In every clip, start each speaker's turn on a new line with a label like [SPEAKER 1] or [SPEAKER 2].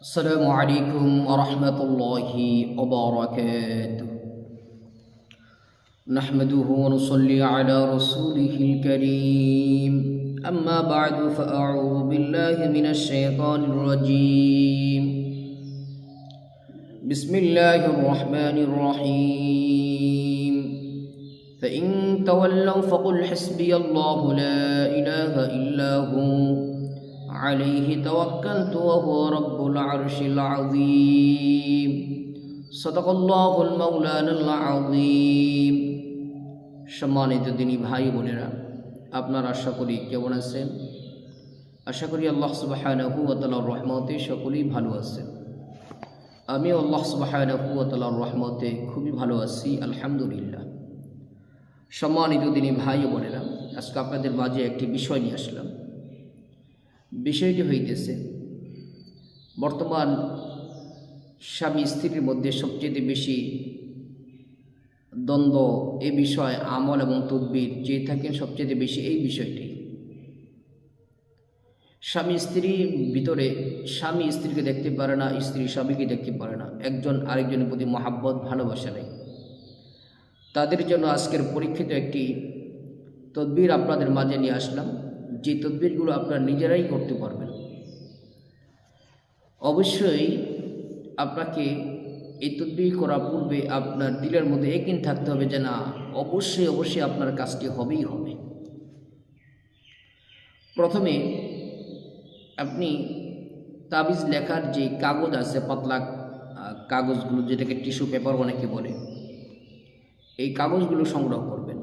[SPEAKER 1] السلام عليكم ورحمة الله وبركاته. نحمده ونصلي على رسوله الكريم. أما بعد فأعوذ بالله من الشيطان الرجيم. بسم الله الرحمن الرحيم. فإن تولوا فقل حسبي الله لا إله إلا هو. عليه توكلت وهو رب العرش العظيم صدق الله المولانا العظيم সম্মানিত দিনী ভাই বোনেরা আপনার আশা করি কেমন আছেন আশা করি আল্লাহ সুবাহানহু তালার রহমতে সকলেই ভালো আছেন আমি আল্লাহ সুবাহানহু তালার রহমতে খুবই ভালো আছি আলহামদুলিল্লাহ সম্মানিত দিনী ভাই বোনেরা আজকে আপনাদের মাঝে একটি বিষয় নিয়ে আসলাম বিষয়টি হইতেছে, বর্তমান স্বামী স্ত্রীর মধ্যে সবচেয়ে বেশি দ্বন্দ্ব এ বিষয়, আমল এবং তদ্বির যে থাকেন সবচেয়ে বেশি এই বিষয়টি। স্বামী স্ত্রীর ভিতরে স্বামী স্ত্রীকে দেখতে পারে না, স্ত্রী স্বামীকে দেখতে পারে না। একজন আরেকজনের প্রতি মহাব্বত, ভালোবাসা নেই। তাদের জন্য আজকের পরীক্ষিত একটি তদ্বির আপনাদের মাঝে নিয়ে আসলাম। যে তদবিরগুলো আপনারা নিজেরাই করতে পারবেন। অবশ্যই আপনাকে এই তদবির করার পূর্বে আপনার দিলের মধ্যে একিন থাকতে হবে যে না, অবশ্যই অবশ্যই আপনার কাজটি হবেই হবে। প্রথমে আপনি তাবিজ লেখার যে কাগজ আছে, পাতলা কাগজগুলো, যেটাকে টিস্যু পেপার অনেকে বলে, এই কাগজগুলো সংগ্রহ করবেন।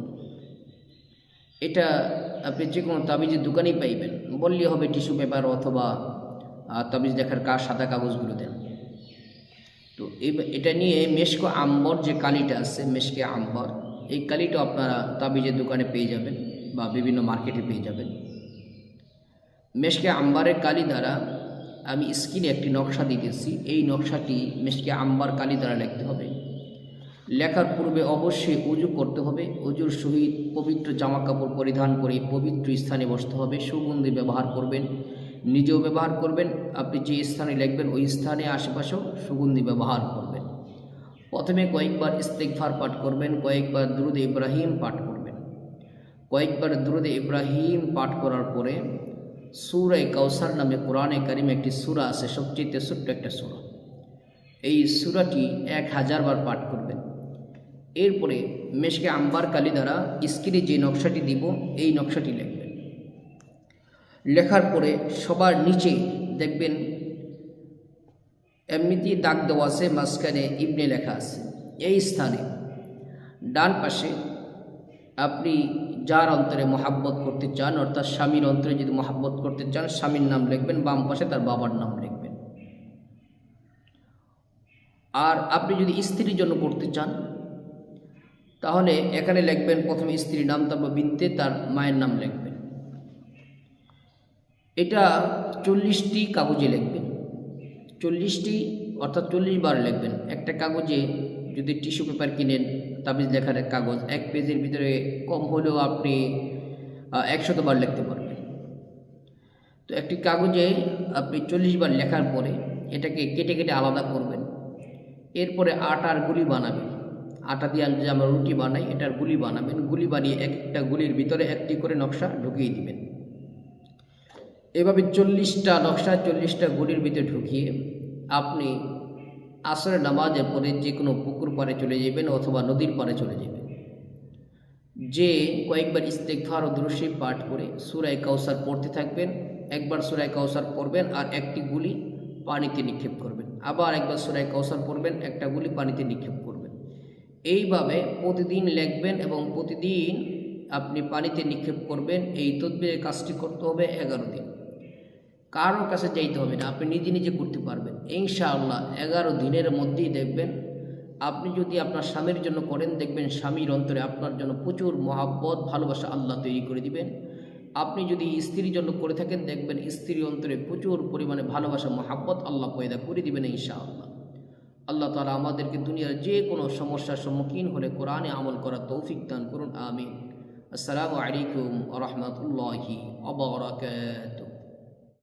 [SPEAKER 1] এটা আপনি যে কোনো তাবিজের দোকানেই পাইবেন। বললে হবে টিস্যু পেপার অথবা তাবিজ লেখার কার সাদা কাগজগুলো দেন। তো এই- এটা নিয়ে মেশকো আম্বর যে কালিটা আছে, মেশকে আম্বর, এই কালিটা আপনারা তাবিজের দোকানে পেয়ে যাবেন বা বিভিন্ন মার্কেটে পেয়ে যাবেন। মেশকে আম্বারের কালি দ্বারা আমি স্ক্রিনে একটি নকশা দিতেছি। এই নকশাটি মেশকে আম্বার কালি দ্বারা লিখতে হবে। লেখার পূর্বে অবশ্যই উজু করতে হবে, উজুর সহিত পবিত্র জামা কাপড় পরিধান করে পবিত্র স্থানে বসতে হবে, সুগন্ধি ব্যবহার করবেন, নিজেও ব্যবহার করবেন, আপনি যে স্থানে লিখবেন ওই স্থানে আশেপাশেও সুগন্ধি ব্যবহার করবেন। প্রথমে কয়েকবার ইস্তেকফার পাঠ করবেন, কয়েকবার দুরুদ ইব্রাহিম পাঠ করবেন। কয়েকবার দুরুদ ইব্রাহিম পাঠ করার পরে সুরাই কাউসার নামে কোরআনে কারিমে একটি সুরা আছে, সবচেয়ে ছোট্ট একটা সুরা। এই সুরাটি এক হাজার বার পাঠ করবেন। এরপরে মেশকে আম্বার কালি দ্বারা স্ক্রিনে যে নকশাটি দিব, এই নকশাটি লিখবেন। লেখার পরে সবার নিচে দেখবেন এমনিতেই দাগ দেওয়া আছে, মাঝখানে ইবনে লেখা আছে। এই স্থানে ডান পাশে আপনি যার অন্তরে মহাব্বত করতে চান, অর্থাৎ স্বামীর অন্তরে যদি মহাব্বত করতে চান, স্বামীর নাম লিখবেন, বাম পাশে তার বাবার নাম লিখবেন। আর আপনি যদি স্ত্রীর জন্য করতে চান তাহলে এখানে লিখবেন, প্রথমে স্ত্রীর নাম তারপর বিনতে তার মায়ের নাম লিখবেন। এটা চল্লিশটি কাগজে লিখবেন। চল্লিশটি অর্থাৎ চল্লিশ বার লিখবেন। একটা কাগজে যদি টিস্যু পেপার কিনেন, তাবিজ লেখার এক কাগজ, এক পেজের ভিতরে কম হলেও আপনি একশত বার লিখতে পারবেন। তো একটি কাগজে আপনি চল্লিশ বার লেখার পরে এটাকে কেটে কেটে আলাদা করবেন। এরপরে আটার গুলি বানাবেন। আটা দিয়ে যে আমরা রুটি বানাই, এটার গুলি বানাবেন। গুলি বানিয়ে এক একটা গুলির ভিতরে একটি করে নকশা ঢুকিয়ে দিবেন। এভাবে চল্লিশটা নকশা, চল্লিশটা গুলির ভিতরে ঢুকিয়ে আপনি আসরের নামাজের পরে যে কোনো পুকুর পাড়ে চলে যাবেন অথবা নদীর পাড়ে চলে যাবেন। যে কয়েকবার ইস্তেকফার ও দুরুশি পাঠ করে সুরায় কাউসার পড়তে থাকবেন, একবার সুরায় কাউসার পড়বেন আর একটি গুলি পানিতে নিক্ষেপ করবেন। আবার একবার সুরায় কাউসার পড়বেন, একটা গুলি পানিতে নিক্ষেপ এইভাবে প্রতিদিন লিখবেন এবং প্রতিদিন আপনি পানিতে নিক্ষেপ করবেন, এই তদ্বিরের কাজটি করতে হবে এগারো দিন। কারোর কাছে যাইতে হবে না, আপনি নিজে নিজে করতে পারবেন। ইনশাআল্লাহ এগারো দিনের মধ্যেই দেখবেন, আপনি যদি আপনার স্বামীর জন্য করেন, দেখবেন স্বামীর অন্তরে আপনার জন্য প্রচুর মহাব্বত, ভালোবাসা আল্লাহ তৈরি করে দিবেন। আপনি যদি স্ত্রীর জন্য করে থাকেন, দেখবেন স্ত্রীর অন্তরে প্রচুর পরিমাণে ভালোবাসা, মহাব্বত আল্লাহ পয়দা করে দিবেন ইনশাআল্লাহ। আল্লাহ তালা আমাদেরকে দুনিয়ার যে কোনো সমস্যার সম্মুখীন হলে কোরআনে আমল করার তৌফিক দান করুন, আমিন। আসসালামু আলাইকুম রহমতুল্লাহি অবরাকাত